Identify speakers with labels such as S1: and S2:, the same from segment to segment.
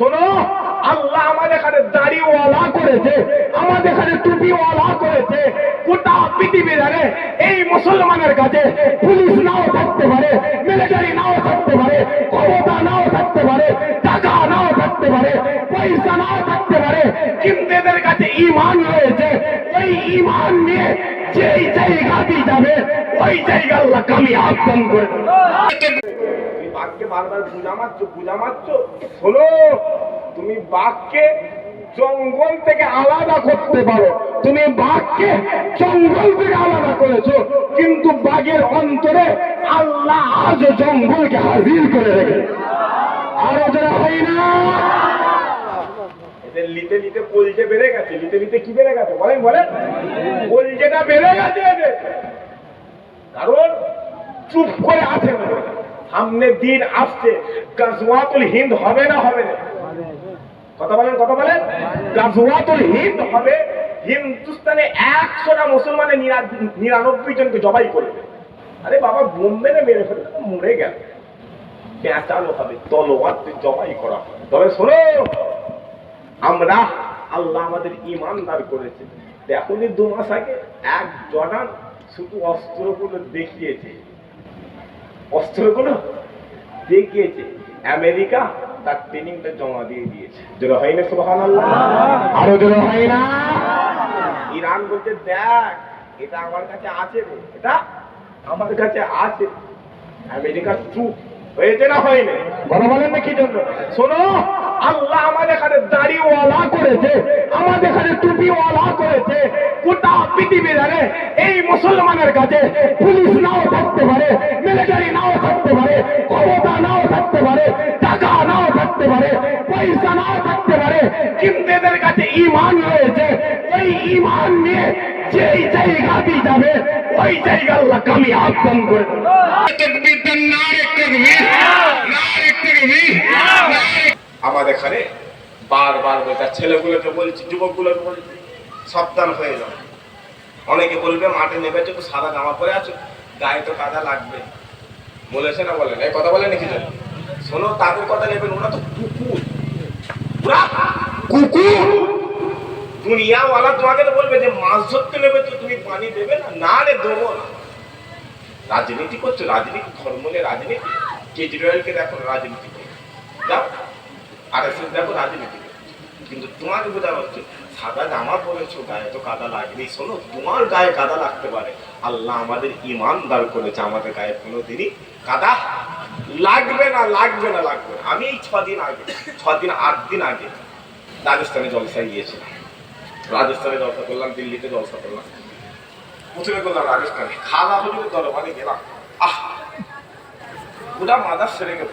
S1: শোনো, আল্লাহ আমাদের এখানে দাড়িওয়ালা করেছে, আমাদের এখানে টুপিওয়ালা করেছে, গোটা পৃথিবী জানে এই মুসলমানের কাছে পুলিশ নাও থাকতে পারে মিলিটারি নাও থাকতে পারে, ক্ষমতা নাও থাকতে পারে, টাকা নাও থাকতে পারে, পয়সা নাও থাকতে পারে, কিন্তু এদের কাছে ইমান রয়েছে, ওই ইমান নিয়ে যেই জায়গাতে যাবে, ওই জায়গা আল্লাহ কামিয়াব দান করে বাঘকে বারবার পূজা মারছো পূজা মারছো? শোনো, তুমি বাঘকে জঙ্গল থেকে আলাদা করতে পারো। তুমি বাঘকে জঙ্গল থেকে আলাদা করেছ, কিন্তু বাঘের অন্তরে আল্লাহ আজও জঙ্গলকে হাজির করে রেখে আরও যারা হয় না। এদের লিতে লিতে কলজে বেড়ে গেছে। লিতে লিতে কি বেড়ে গেছে? বলেন বলেন। কলজেটা বেড়ে গেছে এদের। কারণ চুপ করে আছে না। সামনে দিন আসছে। গাজওয়াতুল হিন্দ হবে না হবে? না কথা বলেন কথা বলেন। গাজওয়াতুল হিন্দ হবে। হিন্দুস্তানে একশোটা মুসলমানের নিরানব্বই জনকে জবাই করবে। আরে বাবা, বোম মেরে ফেলে মরে গেল। পেঁচানো হবে তলোয়ার জবাই করা হবে। তবে শোনো, আমরা আল্লাহ আমাদের ইমানদার করেছে। এখনই দু মাস আগে এক জনান শুধু অস্ত্রগুলো দেখিয়েছে। অস্ত্রগুলো দেখিয়েছে। আমেরিকা তার ট্রেনিংটা জমা দিয়ে দিয়েছে। জোরে হয় না সুবহান আরও জোরে হয় না। ইরান বলছে দেখ এটা আমার কাছে আছে রে এটা আমার কাছে আছে। আমেরিকা চুপ হয়েছে না হয়নি? কথা বলেন না কি জন্য। শোনো আল্লাহ আমাদের এখানে দাড়িওয়ালা করেছে। আমাদের এখানে টুপিওয়ালা করেছে। গোটা পৃথিবী জানে এই মুসলমানের কাছে পুলিশ নাও থাকতে পারে। যাবে, ওই জায়গা করে দেবে। আমাদের এখানে বারবার ছেলেগুলোকে বলছি, যুবকগুলোকে বলছি, সাবধান হয়ে যাও। অনেকে বলবে, মাঠে নেমেছো তো সাদা জামা পরে আছো, গায়ে তো কাদা লাগবে। বলেছে না বলেন এই কথা বলে নাকি জানো? শোনো, তাদের কথা নেবেন, ওরা তো কুকুর। কুকুর? দুনিয়াওয়ালা তোমাকে তো বলবে যে, মাছ ধরতে নেবে তো তুমি পানি দেবে না? না রে, দেবো না। রাজনীতি করছ, রাজনীতি, ধর্ম নিয়ে রাজনীতি? কেজরিওয়ালকে দেখো, রাজনীতি যাও আর এস দেখো, রাজনীতি কিন্তু তোমাকে বোঝানো হচ্ছে, সাদা জামা পরেছো, গায়ে তো কাদা লাগবেই শোনো, তোমার গায়ে কাদা লাগতে পারে। আল্লাহ আমাদের ইমান ইমানদার করেছে, আমাদের গায়ে কোনো কোনোদিনই কাদা লাগবে না লাগবে না লাগবে না। আমি এই ছদিন আগে, ছদিন আট দিন আগে রাজস্থানে জলসায় গিয়েছিলাম। রাজস্থানে জলসা করলাম, দিল্লিতে জলসা করলাম। প্রথমে করলাম রাজস্থানে। খাওয়া হুজুরের দরবারে গেলাম আহ! ওটা মাদার সেরে গেল।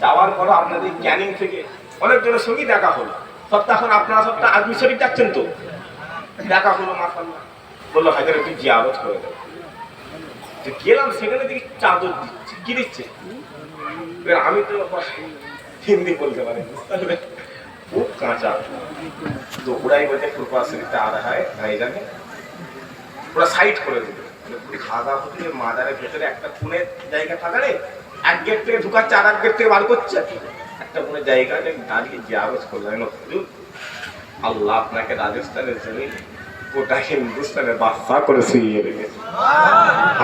S1: যাওয়ার পরে আপনাদের ক্যানিং থেকে অনেক জনের সঙ্গেই দেখা হলো। সপ্তাহ এখন আপনারা সপ্তাহ আজমি শরীফ যাচ্ছেন তো। দেখা হলো মাসাল্লাহ বলল হাজার একটু জিয়ারত করে দেবো গেলাম, সেখানে দেখি চাদর দিচ্ছে। কি দিচ্ছে? আমি তো হিন্দি বলতে পারি? খুব কাঁচা। ওরাই বলছে ফুরফা শরীফটা আর হয় নাই। জানে ওরা সাইড করে দিল। মানে খাওয়া দাওয়া হচ্ছে মাদারের ভেতরে একটা কোণের জায়গা থাকা রে এক গেট থেকে ঢুকাচ্ছে আর এক গেট থেকে বার করছে। একটা কোণের জায়গা দাঁড়িয়ে জিয়ারত করলাম না হুজুর আল্লাহ আপনাকে রাজস্থানের জমিন গোটা হিন্দুস্তানের বাদশা করে শুইয়ে রেখেছে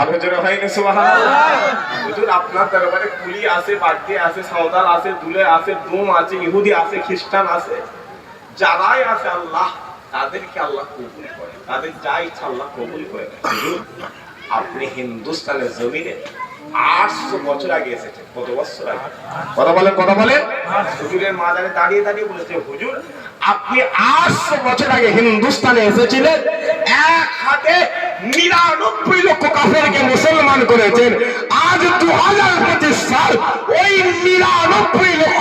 S1: আরও জোরে হয়নি হুজুর আপনার দরবারে কুলি আছে বাগদি আছে সাঁওতাল আছে দুলে আছে ডোম আছে ইহুদি আছে খ্রিস্টান আছে। যারাই আছে আল্লাহ তাদেরকে আল্লাহ কবুল করে তাদের যা ইচ্ছা আল্লাহ কবুল করে। আপনি হিন্দুস্তানের জমিনে আটশো বছর আগে এসেছেন কত বছর আগে? কথা বলেন কথা বলেন। হুজুরের মাজারে দাঁড়িয়ে দাঁড়িয়ে বলেছে হুজুর আপনি আটশো বছর আগে হিন্দুস্তানে এসেছিলেন এক হাতে নিরানব্বই লক্ষ কাফেরকে মুসলমান করেছেন। আজ দু হাজার পঁচিশ সাল ওই নিরানব্বই লক্ষ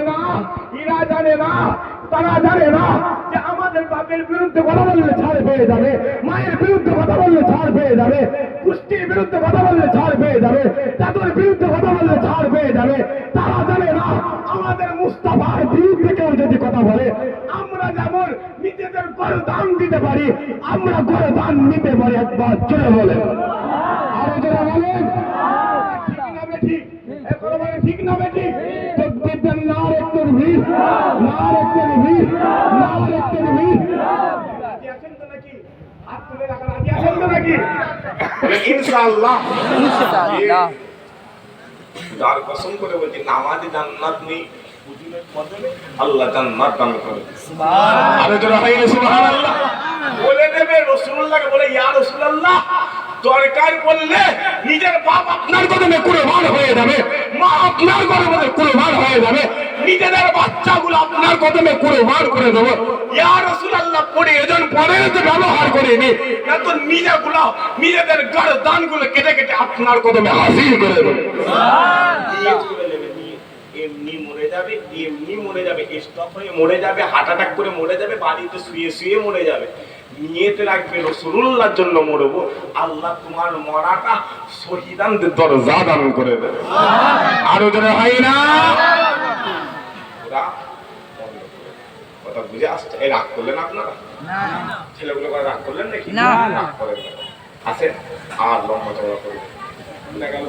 S1: জানে না তারা জানে না যে আমাদের বাপের বিরুদ্ধে কথা বললে ছাড় পেয়ে যাবে, মায়ের বিরুদ্ধে কথা বললে ছাড় পেয়ে যাবে, কুষ্টির বিরুদ্ধে কথা বললে ছাড় পেয়ে যাবে তাদের বিরুদ্ধে কথা বললে ছাড় পেয়ে যাবে, তারা জানে না আমাদের মুস্তাফার বিরুদ্ধে কেউ যদি কথা বলে, আমরা যেমন নিজেদের করে দান দিতে পারি, আমরা করে দান নিতে পারি, একবার চলে বলে আরও যারা বলেন। ঠিক না ঠিক না বেঠিক? ভিড় নার ভিড় নার একটু ভিড়। রাজি আছেন তো নাকি হাত তুলে রাখা রাজি আছেন তো নাকি ইনশাআল্লাহ।
S2: ইনশাআল্লাহ।
S1: যার কসম করে বলছি নামাজে জান্নাত নেই আল্লাহ জান্নাত দান করে। আরে সুবহানাল্লাহ। বলে দেবে রাসূলুল্লাহকে বলে, ইয়া রাসূলুল্লাহ দরকার বললে নিজের বাপ আপনার কদমে কুরবান হয়ে যাবে। মা আপনার কদমে কুরবান হয়ে যাবে। নিজেদের বাচ্চাগুলো আপনার কদমে কুরবান করে দেবো। ইয়া রাসূলুল্লাহ পরে এজন পরে তো ব্যবহার করিনি না তো নিজেগুলো, নিজেদের গর্দানগুলো কেটে কেটে আপনার কদমে হাজির করে দেবো। নিয়ে চলে যাবে নিয়ে এমনি মরে যাবে এমনি মরে যাবে স্টপ হয়ে মরে যাবে হার্ট অ্যাটাক করে মরে যাবে বাড়িতে শুয়ে শুয়ে মরে যাবে। নিয়েতে রাখবে রসুল্লাহর জন্য মরবো আল্লাহ তোমার মরাটা শহীদানদের দরজা দান করে দেবে। আরও যারা হয় না? ওরা। কথা বুঝে আসছে? এই রাগ করলেন আপনারা? ছেলেগুলো করে রাগ করলেন নাকি?
S2: না।
S1: রাগ করেন আসেন আর লম্বা চড়া করবেন গেল।